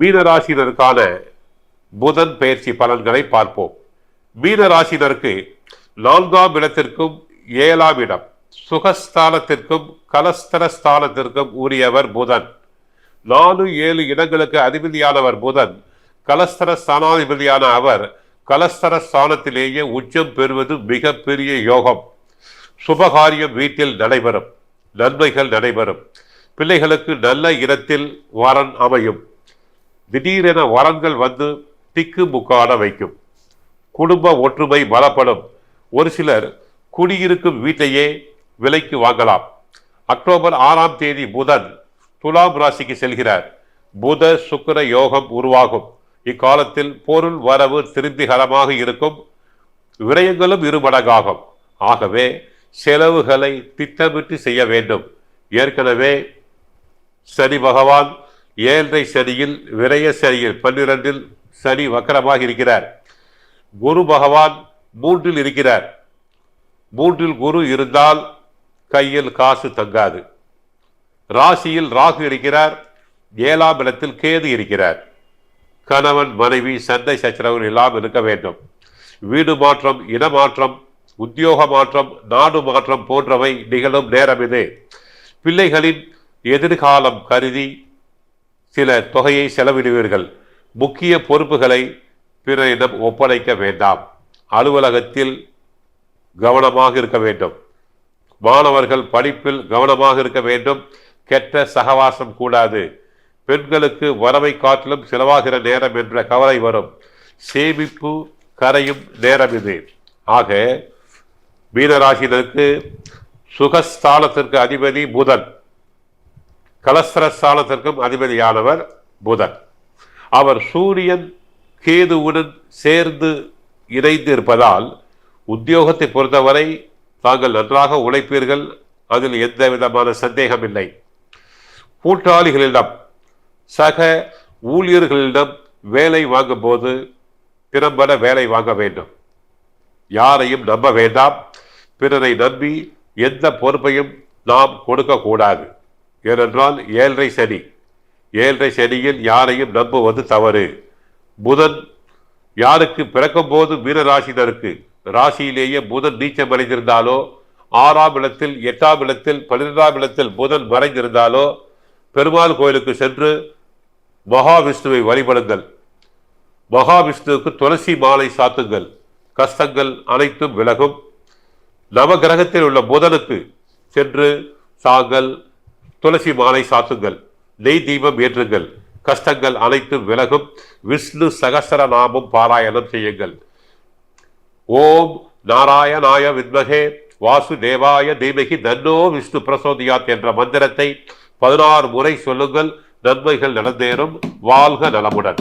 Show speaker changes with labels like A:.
A: மீனராசினருக்கான புதன் பயிற்சி பலன்களை பார்ப்போம். மீனராசினருக்கு நான்காம் இடத்திற்கும் ஏழாம் இடம். சுகஸ்தானத்திற்கும் கலஸ்தர ஸ்தானத்திற்கும் உரியவர் புதன். நாலு ஏழு இடங்களுக்கு அதிபதியானவர் புதன். கலஸ்தர ஸ்தானாதிபதியான அவர் கலஸ்தர ஸ்தானத்திலேயே உச்சம் பெறுவது மிகப்பெரிய யோகம். சுபகாரியம் வீட்டில் நடைபெறும். நன்மைகள் நடைபெறும். பிள்ளைகளுக்கு நல்ல இடத்தில் வரன் அமையும். திடீரென வரன்கள் வந்து திக்கு முக்காட வைக்கும். குடும்ப ஒற்றுமை பலப்படும். ஒரு சிலர் குடியிருக்கும் வீட்டையே விலைக்கு வாங்கலாம். அக்டோபர் ஆறாம் தேதி புதன் துலாம் ராசிக்கு செல்கிறார். புத சுக்கர யோகம் உருவாகும். இக்காலத்தில் பொருள் வரவு திருப்திகரமாக இருக்கும். விரயங்களும் இருமடங்காகும். ஆகவே செலவுகளை திட்டமிட்டு செய்ய வேண்டும். ஏற்கனவே சனி பகவான் ஏழரை சனியில் விரய சனியில் பன்னிரண்டில் சனி வக்கரமாக இருக்கிறார். குரு பகவான் மூன்றில் இருக்கிறார். மூன்றில் குரு இருந்தால் கையில் காசு தங்காது. ராசியில் ராகு இருக்கிறார். ஏழாம் இடத்தில் கேது இருக்கிறார். கணவன் மனைவி சண்டை சச்சரவுகள் எல்லாம் இருக்க வேண்டும். வீடு மாற்றம் இனமாற்றம் உத்தியோக மாற்றம் நாடு மாற்றம் போன்றவை நிகழும் நேரம் இது. பிள்ளைகளின் எதிர்காலம் கருதி சில தொகையை செலவிடுவீர்கள். முக்கிய பொறுப்புகளை பிறரிடம் ஒப்படைக்க வேண்டாம். அலுவலகத்தில் கவனமாக இருக்க வேண்டும். மாணவர்கள் படிப்பில் கவனமாக இருக்க வேண்டும். கெட்ட சகவாசம் கூடாது. பெண்களுக்கு வரவை காட்டிலும் செலவாகிற நேரம் என்ற கவலை வரும். சேமிப்பு கரையும் நேரம் இது. ஆக மீனராசினருக்கு சுகஸ்தானத்திற்கு அதிபதி புதன். கலஸ்திரஸ்தானத்திற்கும் அதிபதியானவர் புதன். அவர் சூரியன் கேதுவுடன் சேர்ந்து இணைந்து இருப்பதால் உத்தியோகத்தை பொறுத்தவரை தாங்கள் நன்றாக உழைப்பீர்கள் அதில் எந்த விதமான சந்தேகம் இல்லை கூட்டாளிகளிடம் சக ஊழியர்களிடம் வேலை வாங்கும்போது திறம்பட வேலை வாங்க வேண்டும். யாரையும் நம்ப வேண்டாம். பிறரை நம்பி எந்த பொறுப்பையும் நாம் கொடுக்கக்கூடாது. ஏனென்றால் ஏழரை சனி. ஏழரை சனியில் யாரையும் நம்புவது தவறு. புதன் யாருக்கு பிறக்கும் போது ராசியிலேயே புதன் நீச்சம் அடைந்திருந்தாலோ ஆறாம் இடத்தில் எட்டாம் இடத்தில் பன்னிரெண்டாம் இடத்தில் புதன் மறைந்திருந்தாலோ பெருமாள் கோயிலுக்கு சென்று மகாவிஷ்ணுவை வழிபடுங்கள். மகாவிஷ்ணுவுக்கு துளசி மாலை சாத்துங்கள். கஷ்டங்கள் அனைத்தும் விலகும். நவகிரகத்தில் உள்ள புதனுக்கு சென்று தாங்கள் துளசி மாலை சாத்துங்கள் நெய் தீபம் ஏற்றுங்கள் கஷ்டங்கள் அனைத்தும் விலகும் விஷ்ணு சகசர நாமம் பாராயணம் செய்யுங்கள். ஓம் நாராயணாய வித்மகே வாசுதேவாய தீமகி தன்னோ விஷ்ணு பிரசோதியாத் என்ற மந்திரத்தை பதினாறு முறை சொல்லுங்கள் நன்மைகள் நடந்தேறும் வாழ்க நலமுடன்.